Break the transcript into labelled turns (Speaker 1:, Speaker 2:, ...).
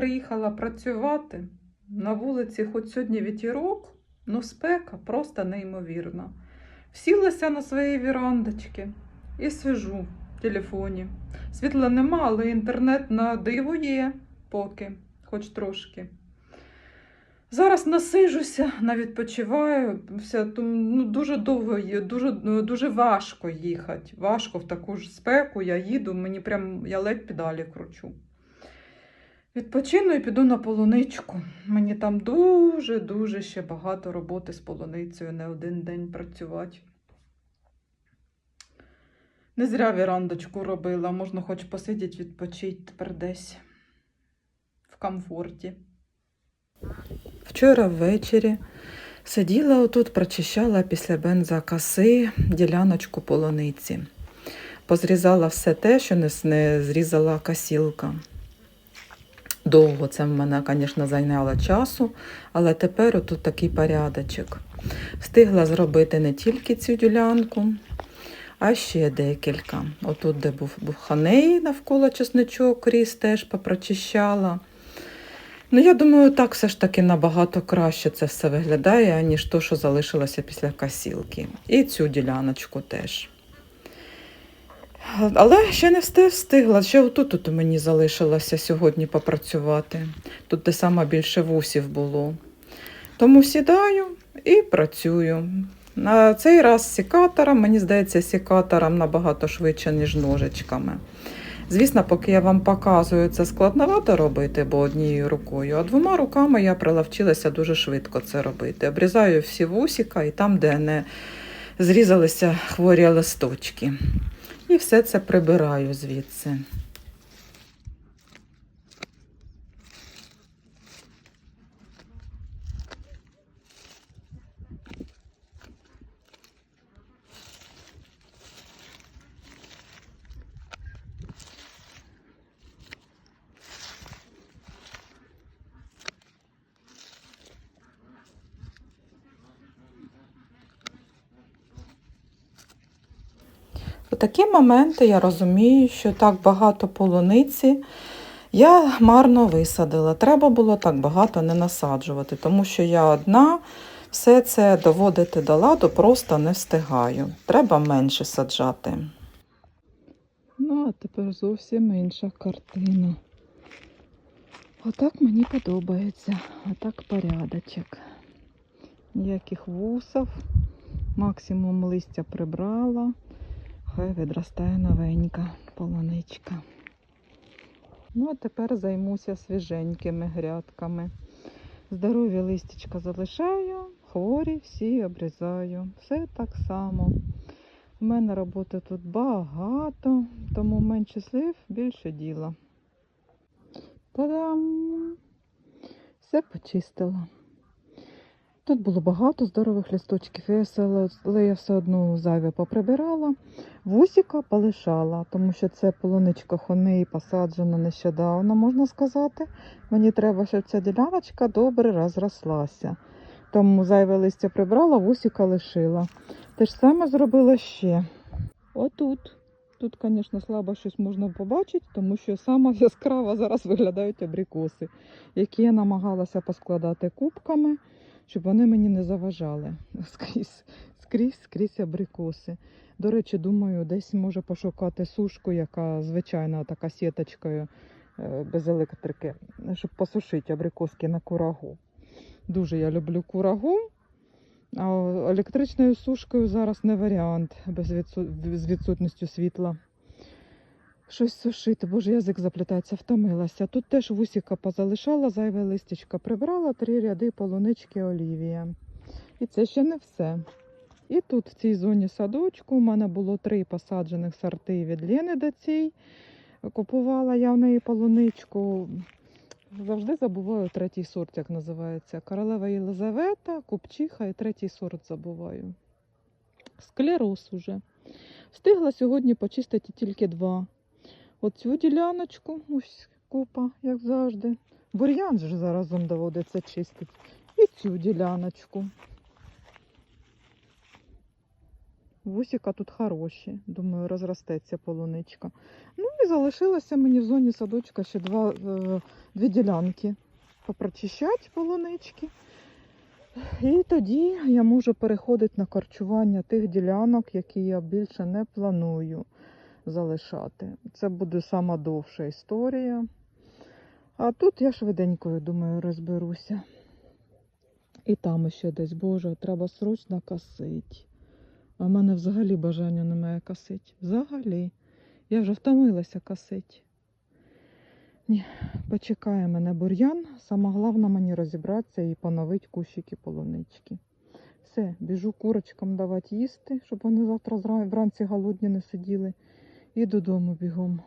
Speaker 1: приїхала працювати. На вулиці, хоч сьогодні вітірок, ну спека просто неймовірна. Сілася на своїй вірандочці і сижу в телефоні. Світла нема, але інтернет на диво є поки, хоч трошки. Зараз насижуся, навідпочиваю. Все, ну, дуже довго, дуже, дуже важко їхати. Важко в таку ж спеку. Я їду, мені прям я ледь педалі кручу. Відпочину і піду на полуничку. Мені там дуже-дуже ще багато роботи з полуницею, не один день працювати. Не зря вірандочку робила, можна хоч посидіти, відпочити тепер десь в комфорті. Вчора ввечері сиділа отут, прочищала після бензокоси діляночку полуниці. Позрізала все те, що не, зрізала косілка. Довго це в мене, звісно, зайняло часу, але тепер отут такий порядочок. Встигла зробити не тільки цю ділянку, а ще декілька. Отут, де був, був ханей навколо чесничок, ріс теж попрочищала. Ну, я думаю, так все ж таки набагато краще це все виглядає, ніж то, що залишилося після косілки. І цю діляночку теж. Але ще не встигла. Ще отут тут мені залишилося сьогодні попрацювати. Тут де саме більше вусів було. Тому сідаю і працюю. На цей раз сікатором, мені здається, сікатором набагато швидше, ніж ножичками. Звісно, поки я вам показую, це складновато робити, бо однією рукою, а двома руками я прилавчилася дуже швидко це робити. Обрізаю всі вусіка і там, де не зрізалися хворі листочки. І все це прибираю звідси. У такі моменти я розумію, що так багато полуниці я марно висадила. Треба було так багато не насаджувати, тому що я одна все це доводити до ладу просто не встигаю. Треба менше саджати. Ну, а тепер зовсім інша картина. Отак мені подобається. Отак порядочок. Ніяких вусов, максимум листя прибрала. Хай відростає новенька полуничка. Ну, а тепер займуся свіженькими грядками. Здорові листячка залишаю, хворі всі обрізаю. Все так само. У мене роботи тут багато, тому менше слів, більше діла. Та-дам! Все почистила. Тут було багато здорових все, але я все одно зайве поприбирала. Вусіка полишала, тому що це полуничка хоней посаджена нещодавно, можна сказати. Мені треба, щоб ця діляночка добре розрослася. Тому зайве листя прибрала, вусіка лишила. Те ж саме зробила ще. Отут. Тут, звісно, слабо щось можна побачити, тому що саме яскраво зараз виглядають абрикоси, які я намагалася поскладати кубками, щоб вони мені не заважали. Скрізь, скрізь, скрізь абрикоси. До речі, думаю, десь може пошукати сушку, яка звичайна така сіточкою е, без електрики, щоб посушити абрикоски на курагу. Дуже я люблю курагу. А електричною сушкою зараз не варіант без відсутністю світла. Щось сушити, боже, язик заплітається, втомилася. Тут теж вусіка позалишала, зайве листячка прибрала, три ряди полунички олівія. І це ще не все. І тут в цій зоні садочку у мене було три посаджених сорти від Лєни до цій. Купувала я в неї полуничку. Завжди забуваю третій сорт, як називається. Королева Єлизавета, Купчиха і третій сорт забуваю. Склероз уже. Встигла сьогодні почистити тільки два. Оцю діляночку, ось купа, як завжди. Бур'ян же заразом доводиться чистити. І цю діляночку. Вусіка тут хороші. Думаю, розростеться полуничка. Ну і залишилося мені в зоні садочка ще два, е, дві ділянки. Попрочищати полунички. І тоді я можу переходити на корчування тих ділянок, які я більше не планую залишати. Це буде сама довша історія. А тут я швиденько, я думаю, розберуся. І там ще десь, Боже, треба срочно косити. А в мене взагалі бажання немає косити. Взагалі. Я вже втомилася косити. Ні, почекає мене бур'ян. Саме головне мені розібратися і поновити кущики полунички. Все, біжу курочкам давати їсти, щоб вони завтра вранці голодні не сиділи. І додому бігом.